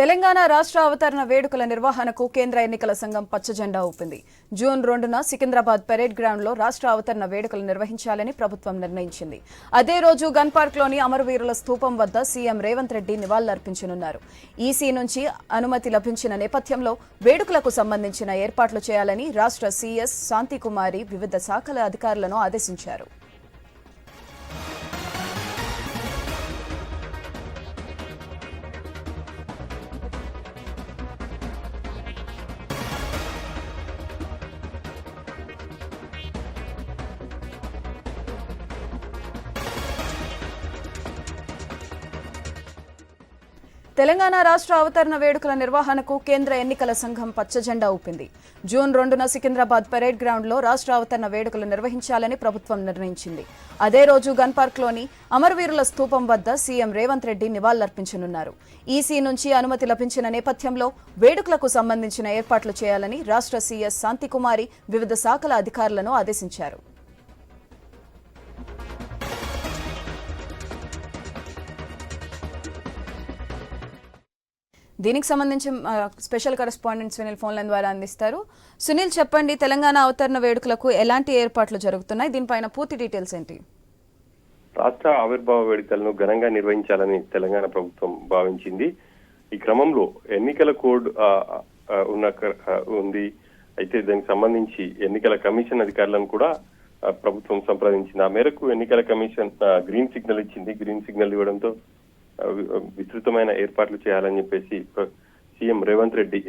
తెలంగాణ రాష్ట్ర అవతరణ వేడుకల నిర్వహణకు కేంద్ర ఎన్నికల సంఘం పచ్చజెండా ఊపింది. జూన్ రెండున సికింద్రాబాద్ పెరేడ్ గ్రౌండ్లో రాష్ట్ర అవతరణ వేడుకలు నిర్వహించాలని ప్రభుత్వం నిర్ణయించింది. అదే రోజు గన్ పార్క్లోని అమరవీరుల స్థూపం వద్ద సీఎం రేవంత్ రెడ్డి నివాళులర్పించనున్నారు. ఈసీ నుంచి అనుమతి లభించిన నేపథ్యంలో వేడుకలకు సంబంధించిన ఏర్పాట్లు చేయాలని రాష్ట్ర సీఎస్ శాంతికుమారి వివిధ శాఖల అధికారులను ఆదేశించారు. తెలంగాణ రాష్ట్ర అవతరణ వేడుకల నిర్వహణకు కేంద్ర ఎన్నికల సంఘం పచ్చజెండా ఊపింది. జూన్ రెండున సికింద్రాబాద్ పెరేడ్ గ్రౌండ్లో రాష్ట్ర అవతరణ వేడుకలు నిర్వహించాలని ప్రభుత్వం నిర్ణయించింది. అదే రోజు గన్ పార్క్లోని అమరవీరుల స్థూపం వద్ద సీఎం రేవంత్ రెడ్డి నివాళులర్పించనున్నారు. ఈసీ నుంచి అనుమతి లభించిన నేపథ్యంలో వేడుకలకు సంబంధించిన ఏర్పాట్లు చేయాలని రాష్ట్ర సీఎస్ శాంతికుమారి వివిధ శాఖల అధికారులను ఆదేశించారు. దీనికి సంబంధించి స్పెషల్ కరెస్పాండెంట్ సునీల్ ఫోన్ ద్వారా అందిస్తారు. సునీల్ చెప్పండి తెలంగాణ అవతరణ వేడుకలకు ఎలాంటి ఏర్పాట్లు జరుగుతున్నాయి? దీనిపైన పూర్తి డీటెయిల్స్ ఏంటి? రాష్ట్ర ఆవిర్భావ వేడుకలను ఘనంగా నిర్వహించాలని తెలంగాణ ప్రభుత్వం భావించింది. ఈ క్రమంలో ఎన్నికల కోడ్ ఉన్న ఉంది. అయితే దానికి సంబంధించి ఎన్నికల కమిషన్ అధికారులను కూడా ప్రభుత్వం సంప్రదించింది. ఆ మేరకు ఎన్నికల కమిషన్ గ్రీన్ సిగ్నల్ ఇచ్చింది. గ్రీన్ సిగ్నల్ ఇవ్వడంతో విస్తృతమైన ఏర్పాట్లు చేయాలని చెప్పేసి సీఎం రేవంత్ రెడ్డి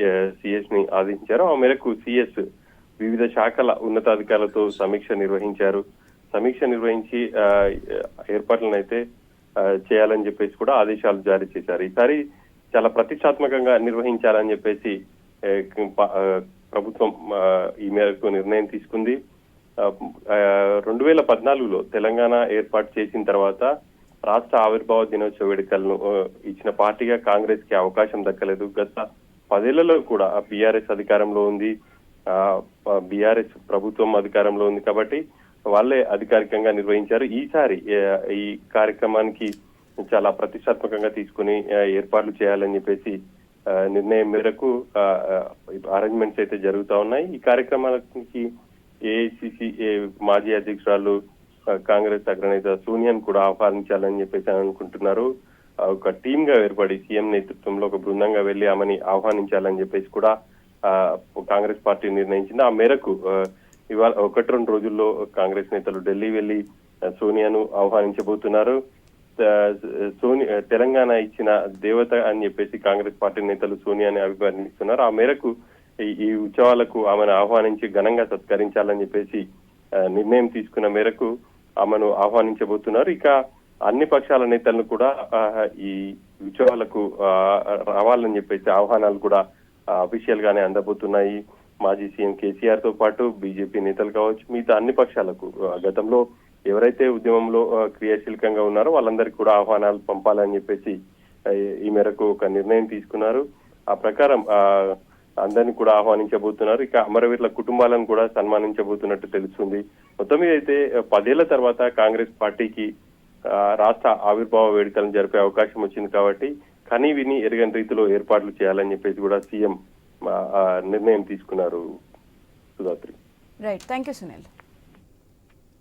సిఎస్ని ఆదేశించారు. ఆ మేరకు సిఎస్ వివిధ శాఖల ఉన్నతాధికారులతో సమీక్ష నిర్వహించారు. సమీక్ష నిర్వహించి ఏర్పాట్లను అయితే చేయాలని చెప్పేసి కూడా ఆదేశాలు జారీ చేశారు. ఈసారి చాలా ప్రతిష్టాత్మకంగా నిర్వహించాలని చెప్పేసి ప్రభుత్వం ఈ మేరకు నిర్ణయం తీసుకుంది. రెండు వేల పద్నాలుగులో తెలంగాణ ఏర్పాటు చేసిన తర్వాత రాష్ట్ర ఆవిర్భావ దినోత్సవ వేడుకలను ఇచ్చిన పార్టీగా కాంగ్రెస్కి అవకాశం దక్కలేదు. గత పదేళ్ళలో కూడా బీఆర్ఎస్ అధికారంలో ఉంది. బీఆర్ఎస్ ప్రభుత్వం అధికారంలో ఉంది కాబట్టి వాళ్ళే అధికారికంగా నిర్వహించారు. ఈసారి ఈ కార్యక్రమానికి చాలా ప్రతిష్టాత్మకంగా తీసుకుని ఏర్పాట్లు చేయాలని చెప్పేసి ఆ, నిర్ణయం మేరకు అరేంజ్మెంట్స్ అయితే జరుగుతా ఉన్నాయి. ఈ కార్యక్రమానికి ఏఐసిసి మాజీ అధ్యక్షురాలు కాంగ్రెస్ అగ్రనేత సోనియాను కూడా ఆహ్వానించాలని చెప్పేసి అనుకుంటున్నారు. ఒక టీమ్గా ఏర్పడి సీఎం నేతృత్వంలో ఒక బృందంగా వెళ్ళి ఆమెని ఆహ్వానించాలని చెప్పేసి కూడా కాంగ్రెస్ పార్టీ నిర్ణయించింది. ఆ మేరకు ఇవాళ ఒకటి రెండు రోజుల్లో కాంగ్రెస్ నేతలు ఢిల్లీ వెళ్ళి సోనియాను ఆహ్వానించబోతున్నారు. సోనియా సోని తెలంగాణ ఇచ్చిన దేవత అని చెప్పేసి కాంగ్రెస్ పార్టీ నేతలు సోనియాని అభివర్ణిస్తున్నారు. ఆ మేరకు ఈ- ఉత్సవాలకు ఆమెను ఆహ్వానించి ఘనంగా సత్కరించాలని చెప్పేసి నిర్ణయం తీసుకున్న మేరకు ఆమెను ఆహ్వానించబోతున్నారు. ఇక అన్ని పక్షాల నేతలను కూడా ఈ ఉత్సవాలకు రావాలని చెప్పేసి ఆహ్వానాలు కూడా అఫీషియల్ గానే అందబోతున్నాయి. మాజీ సీఎం కేసీఆర్తో పాటు బీజేపీ నేతలు కావచ్చు మిగతా అన్ని పక్షాలకు గతంలో ఎవరైతే ఉద్యమంలో క్రియాశీలకంగా ఉన్నారో వాళ్ళందరికీ కూడా ఆహ్వానాలు పంపాలని చెప్పేసి ఈ మేరకు ఒక నిర్ణయం తీసుకున్నారు. ఆ ప్రకారం ఆ, అందరిని కూడా ఆహ్వానించబోతున్నారు. ఇక అమరవీరుల కుటుంబాలను కూడా సన్మానించబోతున్నట్టు తెలుస్తుంది. మొత్తం మీద అయితే పదేళ్ళ తర్వాత కాంగ్రెస్ పార్టీకి రాష్ట్ర ఆవిర్భావ వేడుకలను జరిపే అవకాశం వచ్చింది కాబట్టి కని విని ఎరగని రీతిలో ఏర్పాట్లు చేయాలని చెప్పేసి కూడా సీఎం నిర్ణయం తీసుకున్నారు Sudhatri right thank you Sunil